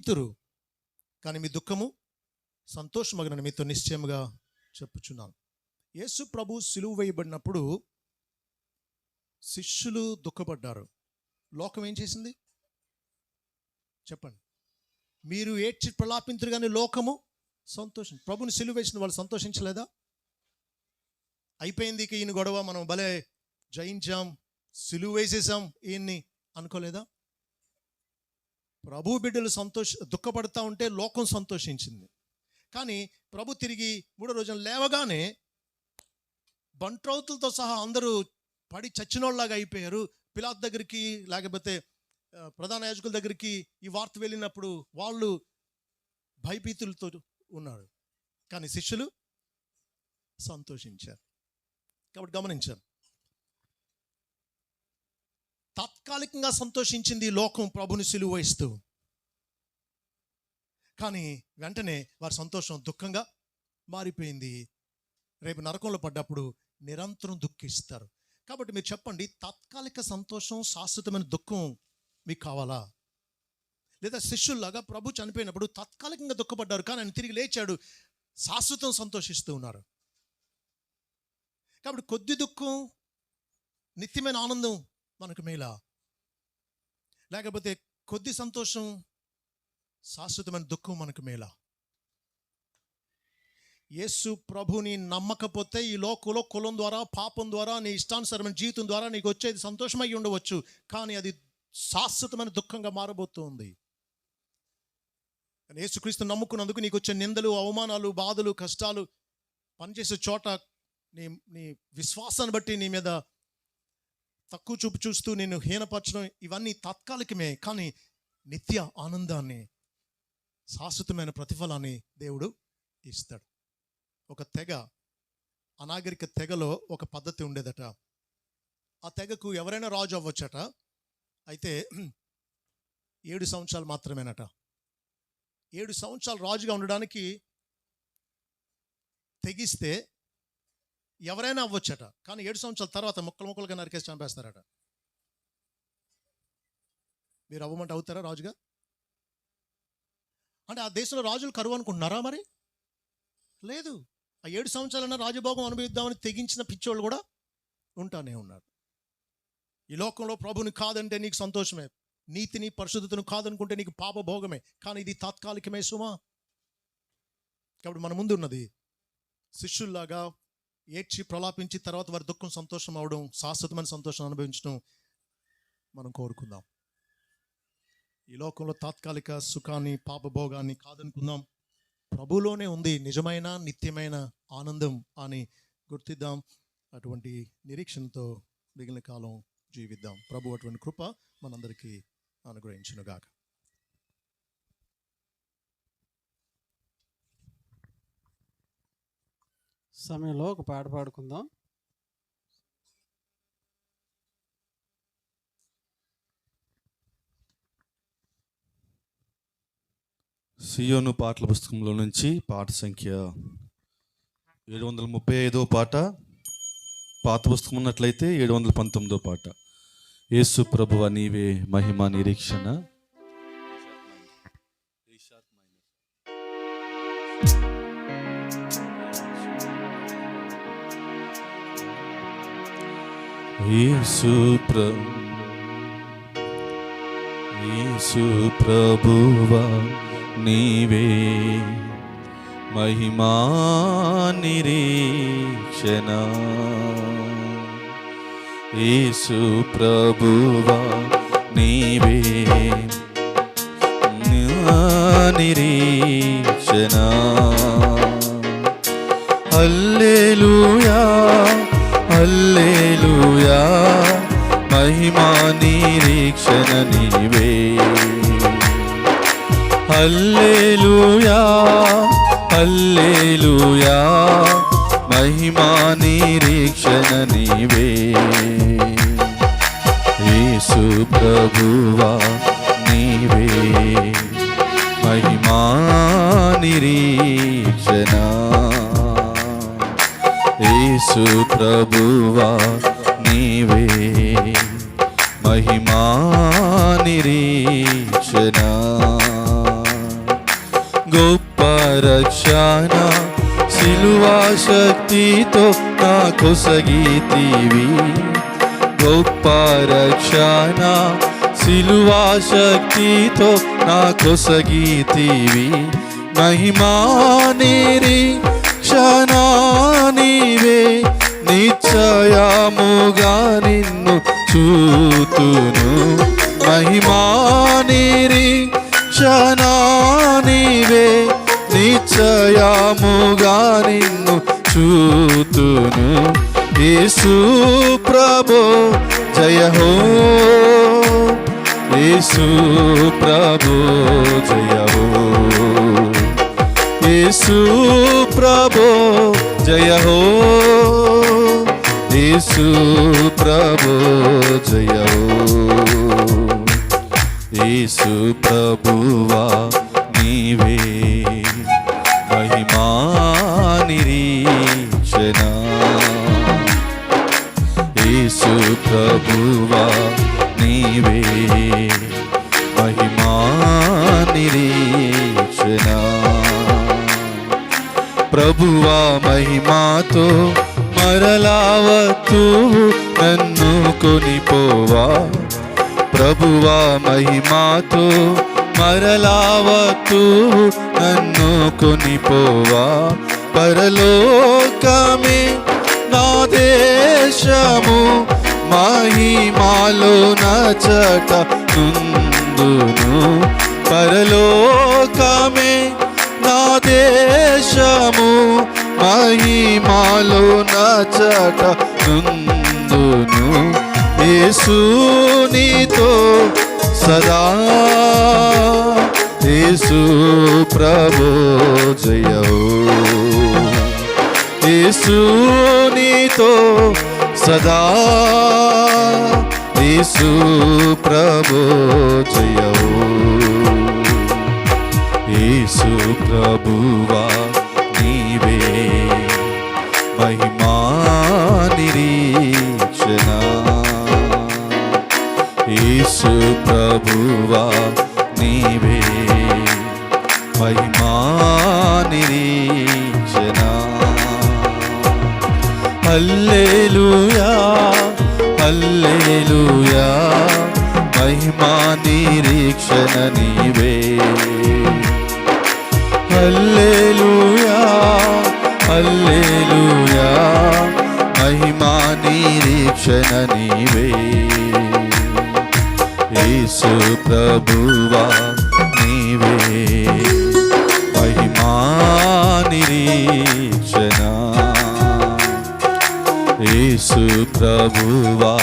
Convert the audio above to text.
తురు కానీ మీ దుఃఖము సంతోషమగిన మీతో నిశ్చయముగా చెప్పుచున్నాను. యేసు ప్రభు సిలువు వేయబడినప్పుడు శిష్యులు దుఃఖపడ్డారు. లోకం ఏం చేసింది? చెప్పండి. మీరు ఏడ్చి ప్రలాపించరు కానీ లోకము సంతోషం ప్రభుని సిలువ వేసిన వాళ్ళు సంతోషించలేదా? అయిపోయింది ఇక ఈయన గొడవ మనం భలే జయించాం సిలువ వేసేసాం ఈయన్ని అనుకోలేదా? ప్రభు బిడ్డలు సంతోష దుఃఖపడతా ఉంటే లోకం సంతోషించింది. కానీ ప్రభు తిరిగి మూడో రోజున లేవగానే బంట్రౌతులతో సహా అందరూ పడి చచ్చినోళ్ళలాగా అయిపోయారు. పిలాత్ దగ్గరికి లేకపోతే ప్రధాన యాజకుల దగ్గరికి ఈ వార్త వెళ్ళినప్పుడు వాళ్ళు భయభీతులతో ఉన్నారు. కానీ శిష్యులు సంతోషించారు. కాబట్టి గమనించారు. తాత్కాలికంగా సంతోషించింది లోకం ప్రభుని సిలువ ఇస్తూ కానీ వెంటనే వారి సంతోషం దుఃఖంగా మారిపోయింది. రేపు నరకంలో పడ్డప్పుడు నిరంతరం దుఃఖిస్తారు. కాబట్టి మీరు చెప్పండి తాత్కాలిక సంతోషం శాశ్వతమైన దుఃఖం మీకు కావాలా? లేదా శిష్యుల్లాగా ప్రభు చనిపోయినప్పుడు తాత్కాలికంగా దుఃఖపడ్డారు కానీ ఆయన తిరిగి లేచాడు శాశ్వతం సంతోషిస్తూ ఉన్నారు. కాబట్టి కొద్ది దుఃఖం నిత్యమైన ఆనందం మనకు మేలా. లేకపోతే కొద్ది సంతోషం శాశ్వతమైన దుఃఖం మనకు మేలా. యేసు ప్రభుని నమ్మకపోతే ఈ లోకంలో కులం ద్వారా పాపం ద్వారా నీ ఇష్టానుసరమైన జీవితం ద్వారా నీకు వచ్చేది సంతోషమై ఉండవచ్చు. కానీ అది శాశ్వతమైన దుఃఖంగా మారబోతుంది. యేసుక్రీస్తు నమ్ముకున్నందుకు నీకు వచ్చే నిందలు అవమానాలు బాధలు కష్టాలు పనిచేసే చోట నీ నీ విశ్వాసాన్ని బట్టి నీ మీద తక్కువ చూపు చూస్తూ నేను హీనపరచడం ఇవన్నీ తాత్కాలికమే కానీ నిత్య ఆనందాన్ని శాశ్వతమైన ప్రతిఫలాన్ని దేవుడు ఇస్తాడు. ఒక తెగ అనాగరిక తెగలో ఒక పద్ధతి ఉండేదట. ఆ తెగకు ఎవరైనా రాజు అవ్వచ్చట. అయితే ఏడు సంవత్సరాలు మాత్రమేనట. ఏడు సంవత్సరాలు రాజుగా ఉండడానికి తెగిస్తే ఎవరైనా అవ్వచ్చట. కానీ ఏడు సంవత్సరాల తర్వాత ముక్కలు ముక్కలుగా నరికేసి చంపేస్తారట. మీరు అవ్వమంటే అవుతారా రాజుగా? అంటే ఆ దేశంలో రాజులు కరువు అనుకుంటున్నారా మరి? లేదు. ఆ ఏడు సంవత్సరాలన్నా రాజభోగం అనుభవిద్దామని తెగించిన పిచ్చోళ్ళు కూడా ఉంటానే ఉన్నారు. ఈ లోకంలో ప్రభుని కాదంటే నీకు సంతోషమే. నీతిని పరిశుద్ధతను కాదనుకుంటే నీకు పాప భోగమే కానీ ఇది తాత్కాలికమే సుమా. కాబట్టి మన ముందు ఉన్నది శిష్యుల్లాగా ఏడ్చి ప్రలాపించి తర్వాత వారి దుఃఖం సంతోషం అవడం శాశ్వతమైన సంతోషం అనుభవించడం మనం కోరుకుందాం. ఈ లోకంలో తాత్కాలిక సుఖాన్ని పాపభోగాన్ని కాదనుకుందాం. ప్రభులోనే ఉంది నిజమైన నిత్యమైన ఆనందం అని గుర్తిద్దాం. అటువంటి నిరీక్షణతో మిగిలిన కాలం జీవిద్దాం. ప్రభు అటువంటి కృప మనందరికీ అనుగ్రహించునుగాక. సమయంలో ఒక పాట పాడుకుందాం. సియోను పాటల పుస్తకంలో నుంచి పాట సంఖ్య ఏడు వందల ముప్పై ఐదో పాట పాత పుస్తకం ఉన్నట్లయితే ఏడు వందల పంతొమ్మిదో పాట. యేసు ప్రభువ నీవే మహిమ నిరీక్షణ. యేసు ప్రభువా నీవే మహిమా నిరీక్షణ. యేసు ప్రభువా నీవే నా నిరీక్షణ. హల్లెలూయా హల్లెలూయా మహిమా నిరీక్షణ నీవే. హల్లెలూయా హల్లెలూయా మహిమా నిరీక్షణ నీవే. యేసు ప్రభువా నీవే. మహిమా నిరీక్షణ. యేసు ప్రభువా నీవే. మహిమా నిరీక్షణ. గొప్ప రక్షణ సిలువా శక్తితో నా కొసగీతివి గొప్ప రక్షణ సిలువా శక్తితో నా కొసగీతివి మహిమా నిరీక్షణానివే నిశ్చయముగా నిన్ను చూతును. మహిమానిరి క్షణానివే నిశ్చయముగా నిన్ను చూతును. యేసు ప్రభో జయ హో. యేసు ప్రభో జయ హో. యేసు ప్రభో జయ హో. యేసు ప్రభో జయ హో. యేసు ప్రభువా నీవే మహిమా నిరీక్షణ. యేసు ప్రభువా నీవే మహిమా నిరీక్షణ. ప్రభువా మహిమాతో మరలావతు నన్ను కొనిపోవా. ప్రభువా మహిమాతో మరలావతు నన్ను కొనిపోవా. పరలోకమే నా దేశము మహిమాలో నచట నుందును పరలో మహిమాలో నచట నుందును. యేసు నీతో సదా. యేసు ప్రభో జయో యేసు నీతో సదా. యేసు ప్రభో జయో యేసు ప్రభువా నీవే యేసు ప్రభువా నీవే మహిమా నిరీక్షణ. హల్లెలూయా మహిమా నిరీక్షణ నీవే. హల్లెలూయా హల్లెలూయా మహిమా నిరీక్షణ నీవే. యేసు ప్రభువా నీవే మహిమా నిరీక్షణ. యేసు ప్రభువా